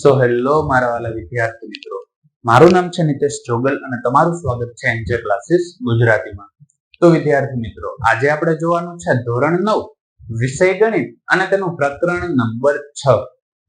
So hello મારા વાલા વિદ્યાર્થી મિત્રો. મારું નામ છે નિતેશ જોગલ અને તમારું સ્વાગત છે એન્જર ક્લાસીસ ગુજરાતીમાં. તો વિદ્યાર્થી મિત્રો, આજે આપણે જોવાનું છે ધોરણ નવ, વિષય ગણિત અને તેનું પ્રકરણ નંબર છ,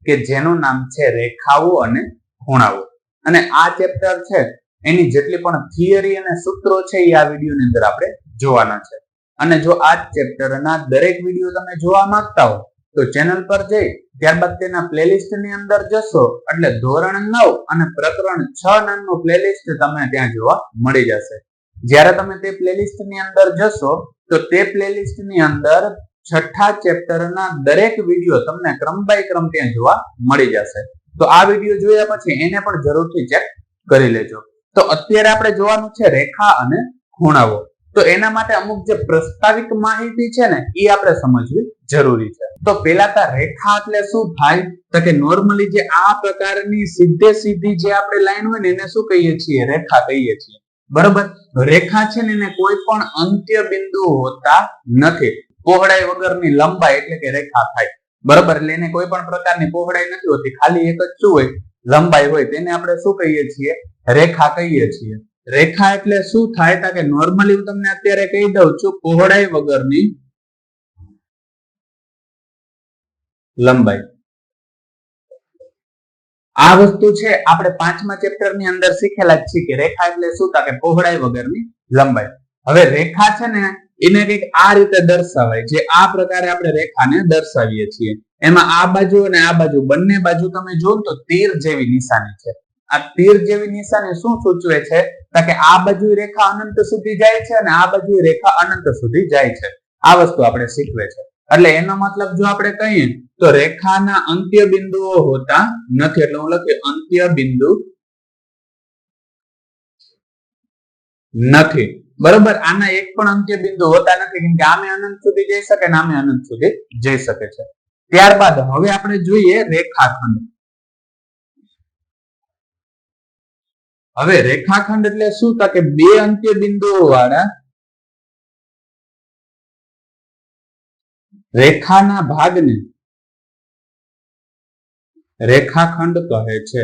કે જેનું નામ છે રેખાઓ અને ખૂણાઓ. અને આ ચેપ્ટર છે, એની જેટલી પણ થિયરી અને સૂત્રો છે એ આ વિડીયોની અંદર આપણે જોવાના છે. અને જો આ ચેપ્ટરના દરેક વીડિયો તમે જોવા માંગતા હો તો ચેનલ પર જઈ, ત્યારબાદ તેના પ્લેલિસ્ટની અંદર જશો, એટલે ધોરણ નવ અને પ્રકરણ છ નામનું પ્લેલિસ્ટ તમને ત્યાં જોવા મળી જશે. જ્યારે તમે તે પ્લેલિસ્ટની અંદર જશો, તો તે પ્લેલિસ્ટની અંદર છઠ્ઠા ચેપ્ટરના દરેક વીડિયો તમને ક્રમ બાય ક્રમ ત્યાં જોવા મળી જશે. તો આ વીડિયો જોયા પછી એને પણ જરૂરથી ચેક કરી લેજો. તો અત્યારે આપણે જોવાનું છે રેખા અને ખૂણાઓ. તો એના માટે અમુક જે પ્રસ્તાવિક માહિતી છે ને, એ આપણે સમજવી જરૂરી છે. તો પેલા તો રેખા એટલે શું થાય? તો કે નોર્મલી જે આ પ્રકારની સીધે સીધી જે આપણે લાઈન હોય ને એને શું કહીએ છીએ? રેખા કહીએ છીએ. બરોબર? રેખા છે ને એને કોઈ પણ અંત્ય બિંદુ હોતા નથી. પહોળાઈ વગરની લંબાઈ એટલે કે રેખા થાય. બરોબર? એટલે એને કોઈ પણ પ્રકારની પહોળાઈ નથી હોતી. ખાલી એક જ શું હોય? લંબાઈ હોય. તેને આપણે શું કહીએ છીએ? રેખા કહીએ છીએ. રેખા એટલે શું થાય? તા કે નોર્મલી હું તમને અત્યારે કહી દઉં છું, પહોળાઈ વગરની લંબાઈ. આ વસ્તુ છે, આપણે પાંચમા ચેપ્ટરની અંદર શીખેલા જ છીએ કે રેખા એટલે શું? કે પહોળાઈ વગરની લંબાઈ. હવે રેખા છે ને, એને કંઈક આ રીતે દર્શાવાય જે આ પ્રકારે આપણે રેખાને દર્શાવીએ છીએ. એમાં આ બાજુ અને આ બાજુ, બંને બાજુ તમે જો તો તીર જેવી નિશાની છે. આ તીર જેવી નિશાની શું સૂચવે છે? કે આ બાજુ રેખા અનંત સુધી જાય છે અને આ બાજુ રેખા અનંત સુધી જાય છે. આ વસ્તુ આપણે શીખવે છે. એટલે એનો મતલબ જો આપણે કહીએ તો રેખાના અંત્ય બિંદુઓ હોતા નથી. એટલે હું લખી અંત્ય બિંદુ નથી. બરોબર? આના એક પણ અંત્ય બિંદુ હોતા નથી. કેમ કે આમે અનંત સુધી જઈ શકે ને આમે અનંત સુધી જઈ શકે છે. ત્યારબાદ હવે આપણે જોઈએ રેખાખંડ. હવે રેખાખંડ એટલે શું? તો કે બે અંત્ય બિંદુઓ વાળા રેખાના ભાગને રેખાખંડ કહે છે.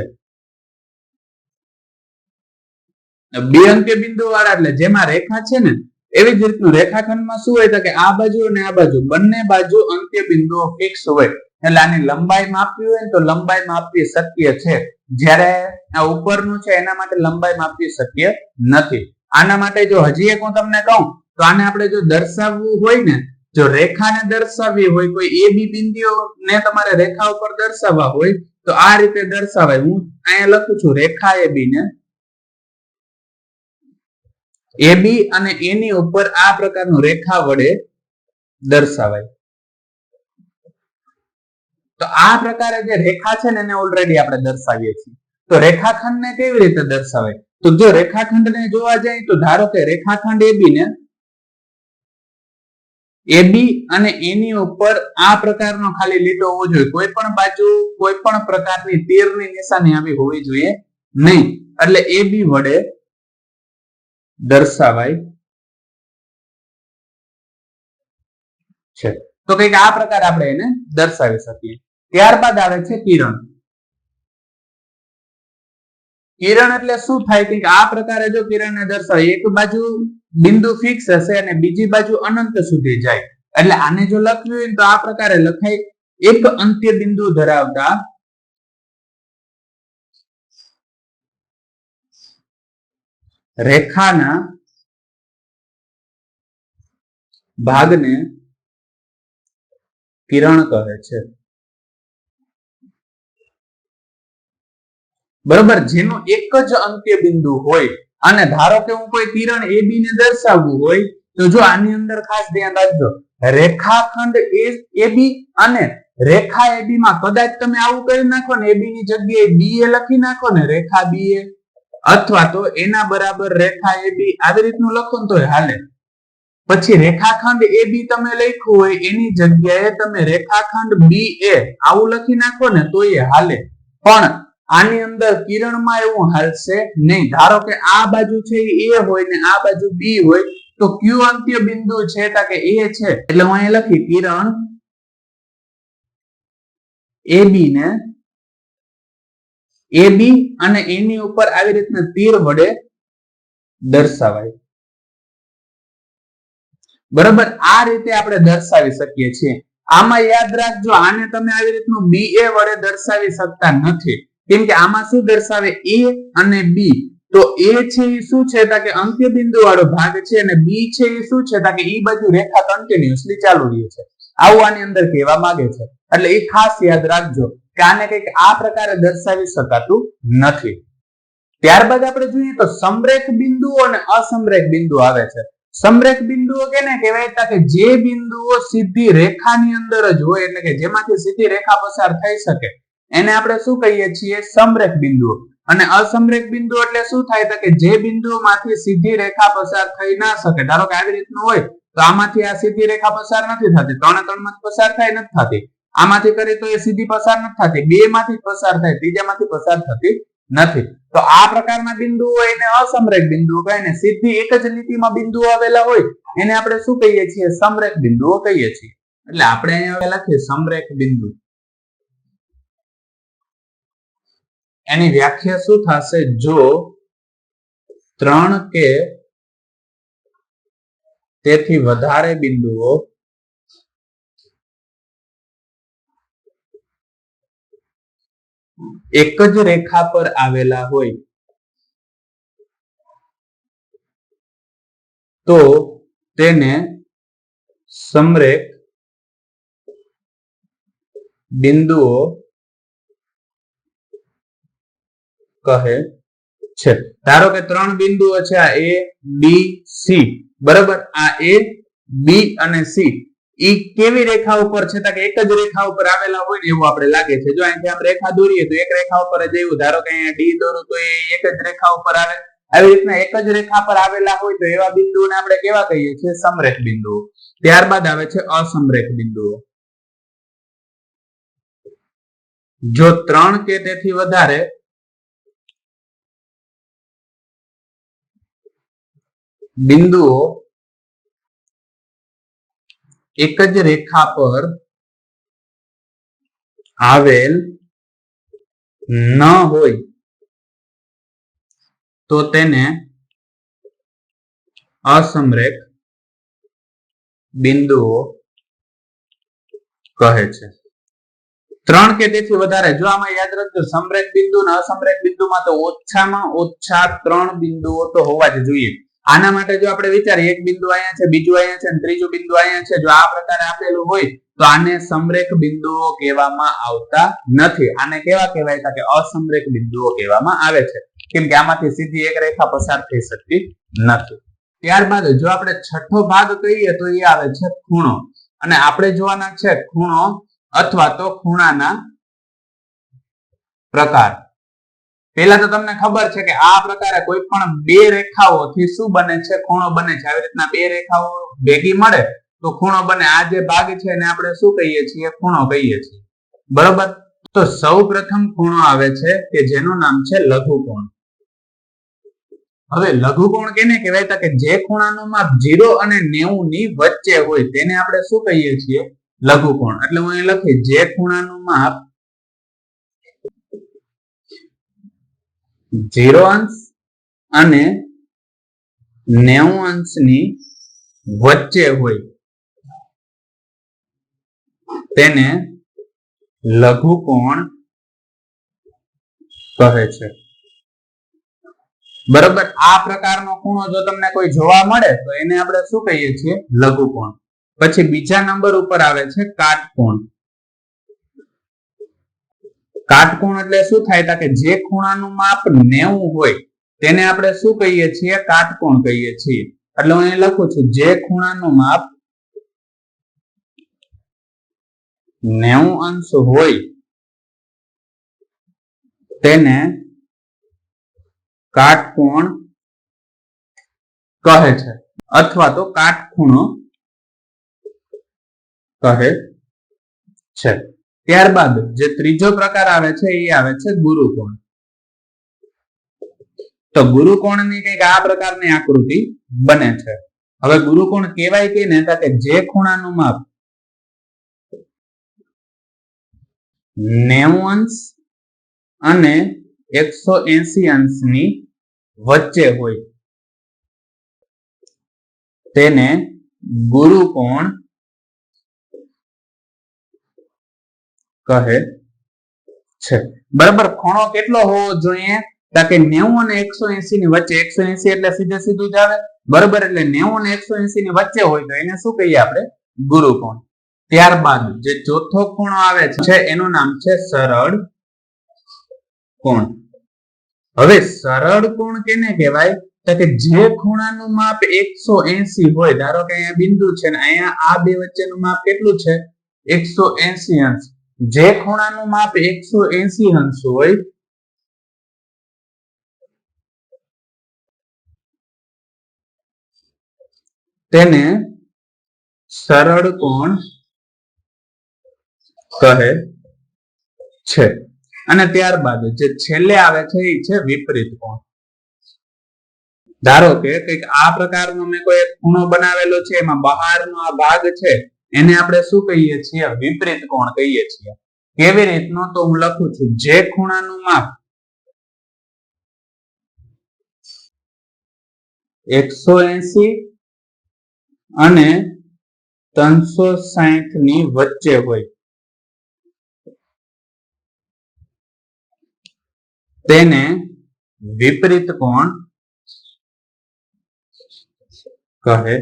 બે અંત્ય બિંદુ વાળા એટલે જેમાં રેખા છે ને, એવી જ રીતનું રેખાખંડમાં શું હોય તો કે આ બાજુ અને આ બાજુ, બંને બાજુ અંત્ય બિંદુઓ ફિક્સ હોય. એટલે આની લંબાઈ માપવી હોય ને તો લંબાઈ માપવી શક્ય છે. જ્યારે આ ઉપરનું છે એના માટે લંબાઈ માપવી શક્ય નથી. આના માટે જો હજી એક હું તમને કહું, તો આને આપણે જો દર્શાવવું હોય ને જો રેખાને દર્શાવવી હોય, કોઈ એ બી બિંદુઓ ને તમારે રેખા ઉપર દર્શાવવા હોય, તો આ રીતે દર્શાવાય. હું અહીંયા લખું છું, રેખા એ બી ને. એ બી અને એની ઉપર આ પ્રકારનું રેખા વડે દર્શાવાય. તો આ પ્રકારે જે રેખા છે ને, એને ઓલરેડી આપણે દર્શાવીએ છીએ. તો રેખાખંડને કેવી રીતે દર્શાવાય? તો જો રેખાખંડને જોવા જાય, તો ધારો કે રેખાખંડ એ બી ને એબી અને એની ઉપર આ પ્રકારનો ખાલી લીટો હોવો જોઈએ. કોઈ પણ બાજુ, કોઈ પણ પ્રકારની તીરની નિશાની આવી હોવી જોઈએ નહીં. એટલે એબી વડે દર્શાવાય છે. તો કંઈક આ પ્રકાર આપણે એને દર્શાવી શકીએ. ત્યારબાદ આવે છે કિરણ. કિરણ એટલે શું થાય? કે આ પ્રકારે જો કિરણને દર્શાવે, એક બાજુ બિંદુ ફિક્સ હશે અને બીજી બાજુ અનંત સુધી જાય. એટલે આને જો લખ્યું હોય તો આ પ્રકારે લખાય, એક અંત્ય બિંદુ ધરાવતા રેખાના ભાગને કિરણ કહે છે. બરોબર? જેનું એક જ અંત્ય બિંદુ હોય અને ધારો કે હું કોઈ કિરણ એ બી ને દર્શાવવું હોય, તો જો આની અંદર ખાસ ધ્યાન રાખજો. રેખાખંડ બી અને રેખા એ બી માં કદાચ તમે આવું કરી નાખો ને બી ની જગ્યાએ એ લખી નાખો ને રેખા બી એ, અથવા તો એના બરાબર રેખા એ બી આવી રીતનું લખો ને તો હાલે. પછી રેખાખંડ એ બી તમે લખ્યું હોય, એની જગ્યાએ તમે રેખાખંડ બી એ આવું લખી નાખો ને તો એ હાલે. પણ આની અંદર કિરણમાં એવું હાલશે નહીં. ધારો કે આ બાજુ છે એ હોય ને આ બાજુ બી હોય, તો ક્યુ અંત્ય બિંદુ છે કે એ છે. એટલે હું અહીં લખી કિરણ એ બી ને એ બી અને એની ઉપર આવી રીતના તીર વડે દર્શાવાય. બરાબર? આ રીતે આપણે દર્શાવી શકીએ છીએ. આમાં યાદ રાખજો, આને તમે આવી રીતનું બી એ વડે દર્શાવી શકતા નથી. કેમ કે આમાં શું દર્શાવે એ અને બી? તો એ છે એ શું છે? કે અંત્ય બિંદુ વાળો ભાગ છે અને બી છે એ શું છે? કે એ બાજુ રેખા કન્ટિન્યુઅસલી ચાલુ રહે છે. આવું આની અંદર કહેવા માંગે છે. એટલે એ ખાસ યાદ રાખજો કે આને કંઈક આ પ્રકારે દર્શાવી શકાતું નથી. ત્યારબાદ આપણે જોઈએ તો સમરેખ બિંદુઓ અને અસમરેખ બિંદુ આવે છે. સમરેખ બિંદુઓ કેને કહેવાય? કે જે બિંદુઓ સીધી રેખાની અંદર જ હોય, એટલે કે જેમાંથી સીધી રેખા પસાર થઈ શકે. એને આપણે શું કહીએ છીએ? સમરેખ બિંદુઓ. અને અસમરેખ બિંદુ એટલે શું થાય કે જે બિંદુઓમાંથી સીધી રેખા પસાર થઈ ના શકે. ધારો કે આવી રીતનું હોય, તો આમાંથી આ સીધી રેખા પસાર નથી થતી. ત્રણે ત્રણમાંથી પસાર થાય નથી થતી. આમાંથી કરીએ તો એ સીધી પસાર નથી થતી. બે માંથી પસાર થાય, ત્રીજામાંથી પસાર થતી નથી. તો આ પ્રકારના બિંદુઓ એને અસમરેખ બિંદુઓ કહે ને સીધી એક જ લીટીમાં બિંદુઓ આવેલા હોય, એને આપણે શું કહીએ છીએ? સમરેખ બિંદુઓ કહીએ છીએ. એટલે આપણે અહીંયા લખીએ સમરેખ બિંદુ. એની વ્યાખ્યા શું થશે? જો ત્રણ કે તેથી વધારે બિંદુઓ એક જ રેખા પર આવેલા હોય, તો તેને સમરેખ બિંદુઓ કહે છે. ધારો કે ત્રણ બિંદુઓ છે આ એ બી સી બરાબર? આ એ બી અને સી ઈ કેવી રેખા ઉપર છે? તો કે એક જ રેખા ઉપર આવેલા હોય ને એવું આપણે લાગે છે. જો અહીંથી આપણે રેખા દોરીએ તો એક રેખા ઉપર જ એવું. ધારો કે અહીંયા ડી દોરું તો એ એક જ રેખા ઉપર આવે. આવી રીતના એક જ રેખા પર આવેલા હોય તો એવા બિંદુઓને આપણે કેવા કહીએ છીએ? સમરેખ બિંદુઓ. ત્યારબાદ આવે છે અસમરેખ બિંદુઓ. જો ત્રણ કે તેથી વધારે બિંદુઓ એક જ રેખા પર આવેલ ન હોય તો તેને અસમરેખ બિંદુઓ કહે છે. ત્રણ કે તેથી વધારે? જો આમાં યાદ રાખજો સમરેખ બિંદુ અને અસમરેખ બિંદુમાં તો ઓછામાં ઓછા ત્રણ બિંદુઓ તો હોવા જ જોઈએ. આના માટે જો આપણે વિચારીએ, એક બિંદુ અહીંયા છે, બીજું અહીંયા છે અને ત્રીજું બિંદુ અહીંયા છે, જો આ પ્રકારે આપેલું હોય, તો આને સમરેખ બિંદુઓ કહેવામાં આવતા નથી. આને કેવા કહેવાય? કે અસમરેખ બિંદુઓ કહેવામાં આવે છે. કેમ કે આમાંથી સીધી એક રેખા પસાર થઈ શકતી નથી. ત્યારબાદ જો આપણે છઠ્ઠો ભાગ કહીએ, તો એ આવે છે ખૂણો. અને આપણે જોવાના છે ખૂણો અથવા તો ખૂણાના પ્રકાર. પહેલા તો તમને ખબર છે કે આ પ્રકારે કોઈ પણ બે રેખાઓથી શું બને છે, ખૂણો બને છે. આવી રીતના બે રેખાઓ ભેગી મળે તો ખૂણો બને. આ જે ભાગ છે એને આપણે શું કહીએ છીએ? ખૂણો કહીએ છીએ. બરોબર? તો સૌ પ્રથમ ખૂણો આવે છે કે જેનું નામ છે લઘુકોણ. હવે લઘુકોણ કેને કહેવાય? કે જે ખૂણાનું માપ જીરો અને 90 ની વચ્ચે હોય તેને આપણે શું કહીએ છીએ? લઘુકોણ. એટલે હું અહીં લખી જે ખૂણાનું માપ 0 અંશ અને 90 અંશની વચ્ચે હોય. તેને લઘુકોણ કહે છે. બરોબર? આ પ્રકારનો ખૂણો જો તમને કોઈ જોવા મળે, તો એને આપણે શું કહીએ છીએ? લઘુકોણ. પછી બીજા નંબર ઉપર આવે છે કાટકોણ. કાટકોણ એટલે શું થાય કે જે ખૂણાનું માપ 90 હોય તેને આપણે શું કહીએ છીએ? કાટકોણ કહીએ છીએ. એટલે હું અહીં લખું છું, જે ખૂણાનું માપ 90 અંશ હોય તેને કાટકોણ કહે છે. અથવા તો કાટખૂણો કહે છે. ત્યારબાદ જે ત્રીજો પ્રકાર આવે છે, એ આવે છે ગુરુકોણ. તો ગુરુકોણની કંઈક આ પ્રકારની આકૃતિ બને છે. હવે ગુરુકોણ કહેવાય કે ને કે જે ખૂણાનું માપ નેવું અંશ અને એકસો એસી અંશની વચ્ચે હોય. તેને ગુરુ કહે છે. બરાબર, ખૂણો કેટલો હોવો જોઈએ? તાકે નેવું અને એકસો એસી ની વચ્ચે, એકસો એસી એટલે સીધે સીધું જ આવે. બરાબર, એટલે નેવું અને એકસો એસી ની વચ્ચે હોય તો એને શું કહીએ આપણે? ગુરુ કોણ ત્યારબાદ જે ચોથો ખૂણો આવે છે, એનું નામ છે સરળ કોણ હવે સરળ કોણ કેને કહેવાય? તો કે જે ખૂણાનું માપ એકસો એસી હોય, ધારો કે અહીંયા બિંદુ છે ને, અહીંયા આ બે વચ્ચેનું માપ કેટલું છે? એકસો એસી અંશ. જે ખૂણાનું માપ એકસો એસી અંશ હોય, તેને સરળ કોણ કહે છે? અને ત્યારબાદ જે છેલ્લે આવે છે એ છે વિપરીત કોણ? ધારો કે કંઈક આ પ્રકારનો મેં કોઈ ખૂણો બનાવેલો છે, એમાં બહારનો આ ભાગ છે એને આપણે શું કહીએ છીએ? વિપરીત કોણ કહીએ છીએ? કેવી રીતનો તો હું લખું છું? જે ખૂણાનું માપ એકસો એસી અને ત્રણસો સાહીઠની વચ્ચે હોય. તેને વિપરીત કોણ કહે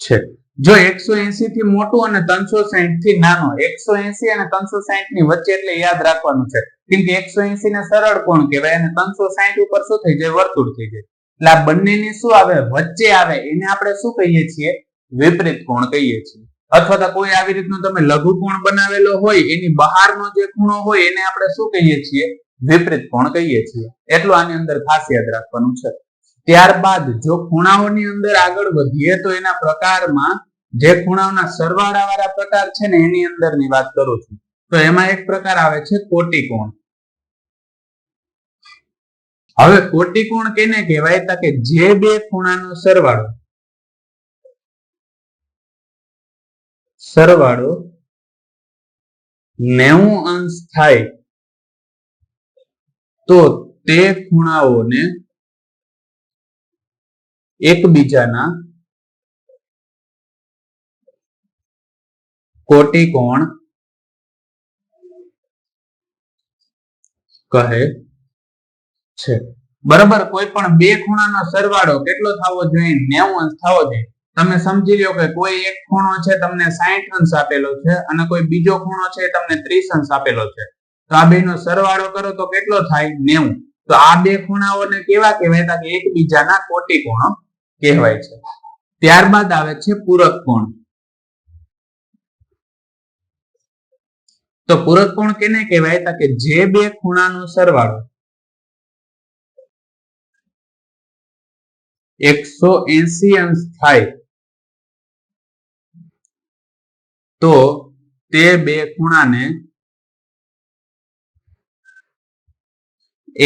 છે? જો એકસો એસી થી મોટું અને ત્રણસો સાહીઠથી નાનો, એકસો એસી અને ત્રણસો સાહીઠની વચ્ચે એટલે યાદ રાખવાનું છે. કેમ કે એકસો એસી ને સરળ કોણ કહેવાય? અને ત્રણસો સાહીઠ ઉપર શું થઈ જાય? વર્તુળ થઈ જાય. એટલે આ બંનેની શું આવે? વચ્ચે આવે. એને આપણે શું કહીએ છીએ? વિપરીત કોણ કહીએ છીએ? અથવા તો કોઈ આવી રીતનું તમે લઘુ કોણ બનાવેલો હોય, એની બહારનો જે ખૂણો હોય, એને આપણે શું કહીએ છીએ? વિપરીત કોણ કહીએ છીએ? એટલું આની અંદર ખાસ યાદ રાખવાનું છે. ત્યારબાદ જો ખૂણાઓની અંદર આગળ વધીએ તો એના પ્રકારમાં જે ખૂણાઓના સરવાળા વાળા પ્રકાર છે ને એની અંદરની વાત કરું છું, તો એમાં એક પ્રકાર આવે છે કોટિકોણ. હવે કોટિકોણ કેને કહેવાય? તો કે જે બે ખૂણાનો સરવાળો સરવાળો નેવું અંશ થાય, તો તે ખૂણાઓને એકબીજાના કોટિકોણ કહે છે. બરાબર, કોઈ પણ બે ખૂણાનો સરવાળો કેટલો થવો જોઈએ? નેવું અંશ થવો જોઈએ. તમે સમજી લો કે કોઈ એક ખૂણો છે તમને સાહીઠ અંશ આપેલો છે અને કોઈ બીજો ખૂણો છે તમને ત્રીસ અંશ આપેલો છે. તો આ બેનો સરવાળો કરો તો કેટલો થાય? નેવું. તો આ બે ખૂણાઓને કેવા કહેવાય? કે એકબીજાના કોટિકોણો કહેવાય છે. ત્યારબાદ આવે છે પૂરક કોણ. તો પૂરક કોણ કેને કહેવાય? તો કે જે બે ખૂણાનો સરવાળો એકસો એસી અંશ થાય, તો તે બે ખૂણાને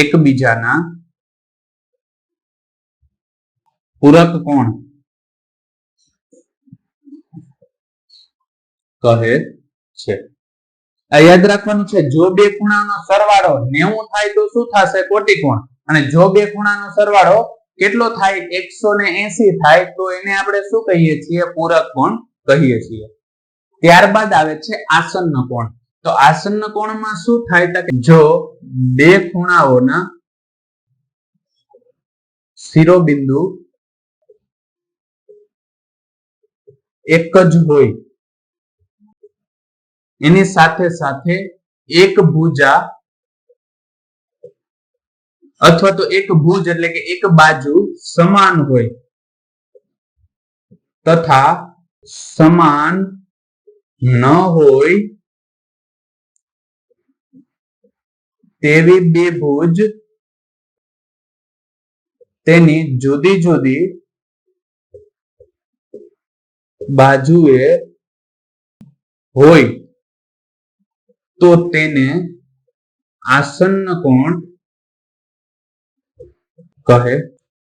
એકબીજાના પૂરક કોણ કહે છે. યાદ રાખવાનું છે, જો બે ખૂણાનો સરવાળો નેવું થાય તો શું થશે? કોટી કોણ? અને જો બે ખૂણાનો સરવાળો કેટલો થાય? એકસો ને એસી થાય, તો એને આપણે શું કહીએ છીએ? પૂરક કોણ કહીએ છીએ. ત્યારબાદ આવે છે આસન્ન કોણ. તો આસન્ન કોણમાં શું થાય? કે જો બે ખૂણાઓના શિરોબિંદુ એક જ હોય એની સાથે સાથે એક ભુજા અથવા તો એક ભુજ એટલે કે એક બાજુ સમાન હોય તથા સમાન ન હોય તેવી બે ભુજ તેની જુદી જુદી બાજુએ હોય. તો તેને આસન્ન કોણ કહે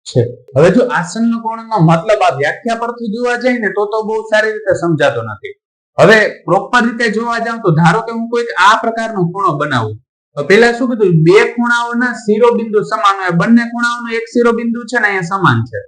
છે. હવે જો આસન્ન કોણનો મતલબ આ વ્યાખ્યા પરથી જોવા જાય ને તો તો બહુ સારી રીતે સમજાતો નથી. હવે પ્રોપર રીતે જોવા જાઉં તો ધારો કે હું કોઈક આ પ્રકારનો ખૂણો બનાવું. પેલા શું કીધું? બે ખૂણાઓના શિરોબિંદુ સમાન હોય. બંને ખૂણાઓનું એક શિરોબિંદુ છે ને અહીંયા સમાન છે.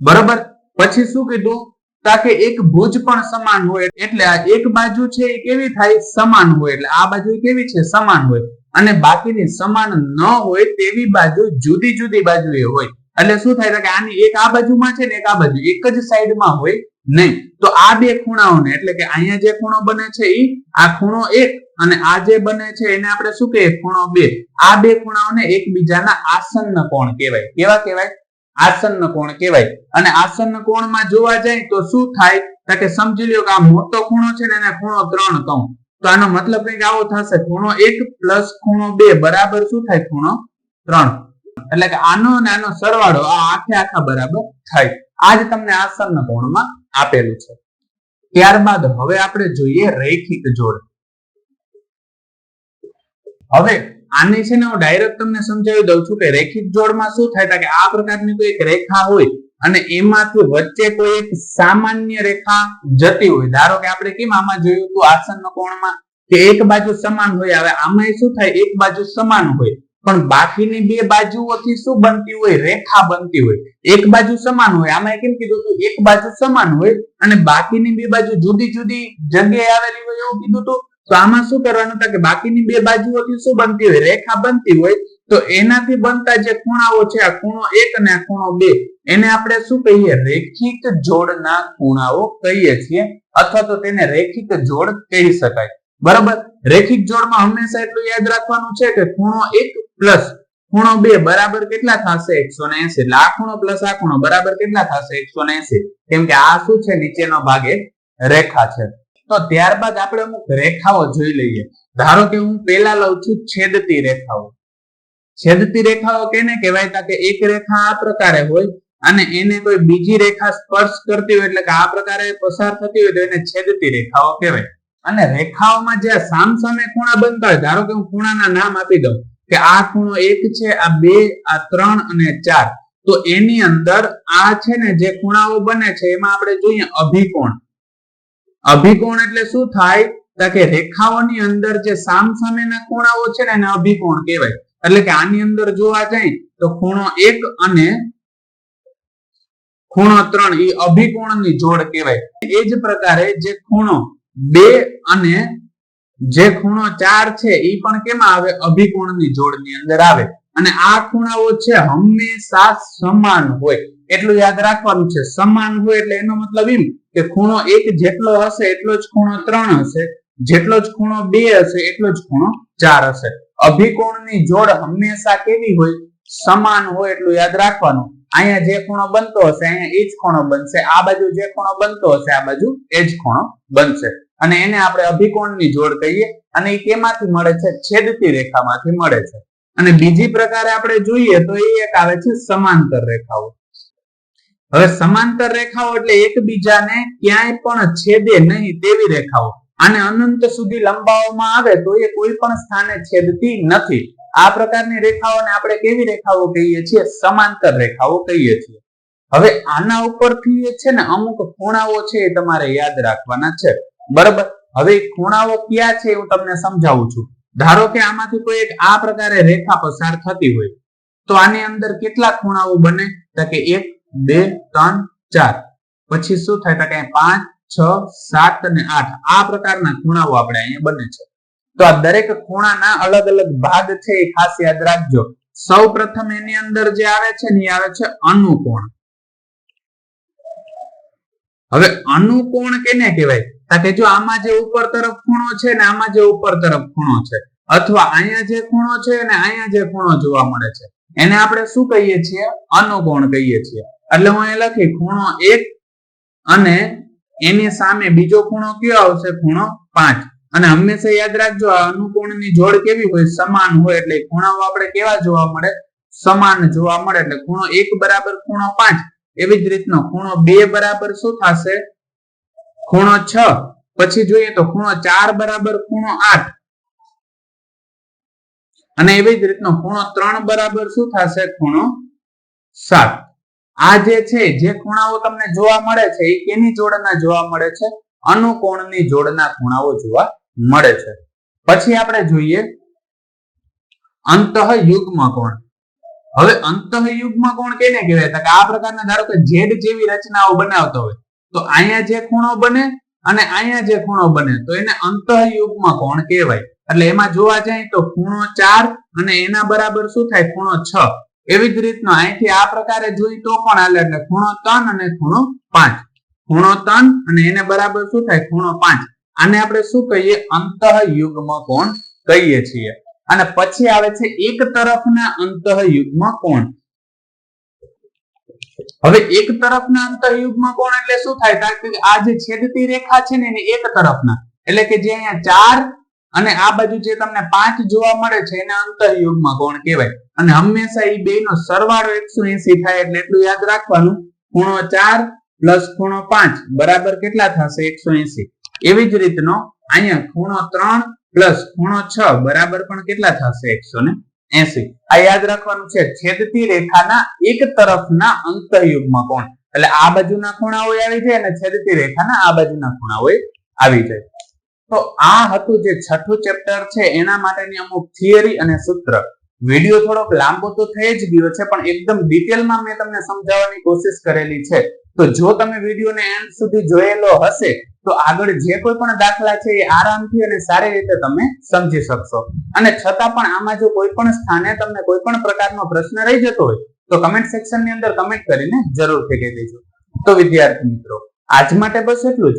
બરોબર? પછી શું કીધું? તાકે એક ભુજ પણ સમાન હોય એટલે આ એક બાજુ છે એ કેવી થાય? સમાન હોય એટલે આ બાજુ કેવી છે? સમાન હોય. અને બાકીની સમાન ન હોય તેવી બાજુ જુદી જુદી બાજુએ હોય. એટલે શું થાય? કે આની એક આ બાજુમાં છે ને એક આ બાજુ. એક જ સાઈડમાં હોય નહીં. તો આ બે ખૂણાઓને એટલે કે અહીંયા જે ખૂણો બને છે એ આ ખૂણો એક અને આ જે બને છે એને આપણે શું કહીએ? ખૂણો બે. આ બે ખૂણાઓને એકબીજાના આસન્ન કોણ કહેવાય? કેવા કહેવાય? આસન્ન કોણ કહેવાય? અને આસન્ન કોણમાં જોવા જાય તો શું થાય? તો કે સમજી લ્યો કે આ મોટો ખૂણો છે ને એને ખૂણો ત્રણ કહું તો આનો મતલબ કંઈક આવો થશે. ખૂણો એક પ્લસ ખૂણો બે. બરાબર શું થાય? ખૂણો ત્રણ. એટલે કે આનો અને આનો સરવાળો આ આખે આખા બરાબર થાય. આ જ તમને આસન્ન કોણમાં આપેલું છે. ત્યારબાદ હવે આપણે જોઈએ રૈખિક જોડ. હવે આની છે ને હું ડાયરેક્ટ તમને સમજાવી દઉં છું કે રેખિત જોડમાં શું થાય કે આ પ્રકારની કોઈ એક રેખા હોય અને એમાંથી વચ્ચે કોઈ એક સામાન્ય રેખા જતી હોય. ધારો કે આપણે કેમ આમાં જોયું હતું આસન કોણમાં કે એક બાજુ સમાન હોય, હવે આમાં શું થાય, એક બાજુ સમાન હોય. પણ બાકીની બે બાજુઓથી શું બનતી હોય, રેખા બનતી હોય. એક બાજુ સમાન હોય આમાં કેમ કીધું હતું, એક બાજુ સમાન હોય અને બાકીની બે બાજુ જુદી જુદી જગ્યાએ આવેલી હોય એવું કીધું હતું. તો આમાં શું કરવાનું હતા કે બાકીની બે બાજુઓથી શું બનતી હોય? રેખા બનતી હોય. તો એનાથી બનતા જે ખૂણાઓ છે, આ ખૂણો એક અને આ ખૂણો બે, એને આપણે શું કહીએ? રેખિક જોડના ખૂણાઓ કહીએ છીએ, અથવા તો તેને રેખિક જોડ કહી શકાય. બરાબર? રેખિક જોડમાં હંમેશા એટલું યાદ રાખવાનું છે કે ખૂણો એક પ્લસ ખૂણો બે બરાબર કેટલા થશે? એકસો ને એસી એટલે આ ખૂણો પ્લસ આ ખૂણો બરાબર કેટલા થશે? એકસો ને એસી કેમ કે આ શું છે? નીચેનો ભાગ એક રેખા છે. તો ત્યારબાદ આપણે અમુક રેખાઓ જોઈ લઈએ. ધારો કે હું પેલા લઉં છું છેદતી રેખાઓ. છેદતી રેખાઓ કેને કહેવાય? કે એક રેખા આ પ્રકારે હોય અને એને કોઈ બીજી રેખા સ્પર્શ કરતી હોય એટલે કે આ પ્રકારે પસાર થતી હોય તો એને છેદતી રેખાઓ કહેવાય. અને રેખાઓમાં જે સામસામે ખૂણા બનતા હોય, ધારો કે હું ખૂણાના નામ આપી દઉં કે આ ખૂણો એક છે, આ બે, આ ત્રણ અને ચાર. તો એની અંદર આ છે ને જે ખૂણાઓ બને છે, એમાં આપણે જોઈએ અભિકોણ. અભિકોણ એટલે શું થાય? તો કે રેખાઓની અંદર જે સામસામેના ખૂણાઓ છે ને એને અભિકોણ કહેવાય. એટલે કે આની અંદર જોવા જાય તો ખૂણો એક અને ખૂણો ત્રણ એ અભિકોણની જોડ કહેવાય. એ જ પ્રકારે જે ખૂણો બે અને જે ખૂણો ચાર છે એ પણ કેમાં આવે? અભિકોણની જોડની અંદર આવે. અને આ ખૂણાઓ છે હંમેશા સમાન હોય. એટલું યાદ રાખવાનું છે. સમાન હોય એટલે એનો મતલબ એમ કે ખૂણો એક જેટલો હશે એટલો જ ખૂણો ત્રણ હશે, જેટલો જ ખૂણો બે હશે એટલો જ ખૂણો ચાર હશે. અભિકોણની જોડ હંમેશા કેવી હોય? સમાન હોય એટલું યાદ રાખવાનું. અહીંયા જે ખૂણો બનતો હશે, અહીંયા એ જ ખૂણો બનશે. આ બાજુ જે ખૂણો બનતો હશે, આ બાજુ એ જ ખૂણો બનશે. અને એને આપણે અભિકોણની જોડ કહીએ અને એ કેમાંથી મળે છે? છેદતી રેખામાંથી મળે છે. અને બીજી પ્રકારે આપણે જોઈએ તો એ એક આવે છે, સમાંતર રેખાઓ. હવે સમાંતર રેખાઓ એટલે એકબીજાને ક્યાંય પણ છેદે નહીં તેવી રેખાઓ. આને અનંત સુધી લંબાવવામાં આવે તો એ કોઈ પણ સ્થાને છેદતી નથી. આ પ્રકારની રેખાઓને આપણે કેવી રેખાઓ કહીએ છીએ? સમાંતર રેખાઓ કહીએ છીએ. હવે આના ઉપરથી છે ને અમુક ખૂણાઓ છે એ તમારે યાદ રાખવાના છે. બરાબર? હવે ખૂણાઓ ક્યાં છે હું તમને સમજાવું છું. ધારો કે આમાંથી કોઈ એક આ પ્રકારે રેખા પસાર થતી હોય, તો આની અંદર કેટલા ખૂણાઓ બને? તો કે એક બે, ત્રણ, ચાર. પછી શું થાય? કે પાંચ, છ, સાત અને આઠ. આ પ્રકારના ખૂણાઓ આપણે અહીંયા બને છે. તો આ દરેક ખૂણાના અલગ અલગ ભાગ છે, એ ખાસ યાદ રાખજો. સૌ પ્રથમ એની અંદર જે આવે છે ને આવે છે અનુકોણ. હવે અનુકોણ કેને કહેવાય? કે જો આમાં જે ઉપર તરફ ખૂણો છે ને, આમાં જે ઉપર તરફ ખૂણો છે, અથવા અહીંયા જે ખૂણો છે અને અહીંયા જે ખૂણો જોવા મળે છે. એને આપણે શું કહીએ છીએ? અનુકોણ કહીએ છીએ. એટલે હું લખી, ખૂણો એક અને એની સામે બીજો ખૂણો કયો આવશે? ખૂણો પાંચ. અને હંમેશા યાદ રાખજો, આ જોડ કેવી હોય? સમાન હોય એટલે ખૂણાઓ આપણે કેવા જોવા મળે? સમાન જોવા મળે એટલે ખૂણો એક બરાબર ખૂણો પાંચ. એવી જ રીતનો ખૂણો બે બરાબર શું થશે? ખૂણો છ. પછી જોઈએ તો ખૂણો ચાર બરાબર ખૂણો આઠ. અને એવી જ રીતનો ખૂણો ત્રણ બરાબર શું થશે? ખૂણો સાત. આ જે છે, જે ખૂણાઓ તમને જોવા મળે છે, એ કેની જોડના જોવા મળે છે? અનુકોણની જોડના ખૂણાઓ જોવા મળે છે. પછી આપણે જોઈએ અંતઃયુગ્મ કોણ હવે અંતઃયુગ્મ કોણ કેને કહેવાય? કે આ પ્રકારના ધારો કે ઝેડ જેવી રચનાઓ બનાવતો હોય, તો અહીંયા જે ખૂણો બને અને અહીંયા જે ખૂણો બને, તો એને અંતઃયુગ્મ કોણ કહેવાય. એટલે એમાં જોવા જાય તો ખૂણો ચાર અને એના બરાબર શું થાય? ખૂણો છ. એવી જ રીતનો અહીંથી આ પ્રકારે જોઈ તો પણ હાલે એટલે ખૂણો ત્રણ અને ખૂણો પાંચ. ખૂણો ત્રણ અને એને બરાબર શું થાય? ખૂણો પાંચ. આને આપણે શું કહીએ? અંતઃયુગ્મ કોણ કહીએ છીએ. અને પછી આવે છે એક તરફના અંતઃયુગ્મ કોણ. હવે એક તરફના અંતઃયુગ્મ કોણ એટલે શું થાય? આ જે છેદતી રેખા છે ને એને એક તરફના. એટલે કે જે અહીંયા ચાર અને આ બાજુ જે તમને પાંચ જોવા મળે છે, એને અંતઃયુગ્મ કોણ કહેવાય? અને હંમેશા એ બે નો સરવાળો એકસો એસી થાય એટલે એટલું યાદ રાખવાનું. ખૂણો ચાર પ્લસ ખૂણો પાંચ, બરાબર કેટલા થશે? એકસો એસી. એવી જ રીતનો અહીંયા ખૂણો ત્રણ પ્લસ ખૂણો છ, બરાબર પણ કેટલા થશે? એકસો ને એસી. આ યાદ રાખવાનું છે, છેદતી રેખાના એક તરફના અંતઃયુગ્મ કોણ? એટલે આ બાજુના ખૂણાઓ આવી જાય અને છેદતી રેખાના આ બાજુના ખૂણાઓ આવી જાય. તો આ હતું જે છઠ્ઠું ચેપ્ટર છે, એના માટેની અમુક થિયરી અને સૂત્ર. વીડિયો થોડોક લાંબો તો થઈ જ ગયો છે, પણ એકદમ ડિટેલમાં મેં તમને સમજાવવાની કોશિશ કરેલી છે. તો જો તમે વિડીયોને એન્ડ સુધી જોયેલો હશે, તો આગળ જે કોઈ પણ દાખલા છે એ આરામથી અને સારી રીતે તમે સમજી શકશો. અને છતાં પણ આમાં જો કોઈ પણ સ્થાને તમને કોઈ પણ પ્રકારનો પ્રશ્ન રહી જતો હોય, તો કમેન્ટ સેક્શનની અંદર કમેન્ટ કરીને જરૂરથી કહી દેજો. તો વિદ્યાર્થી મિત્રો, આજ માટે બસ એટલું જ.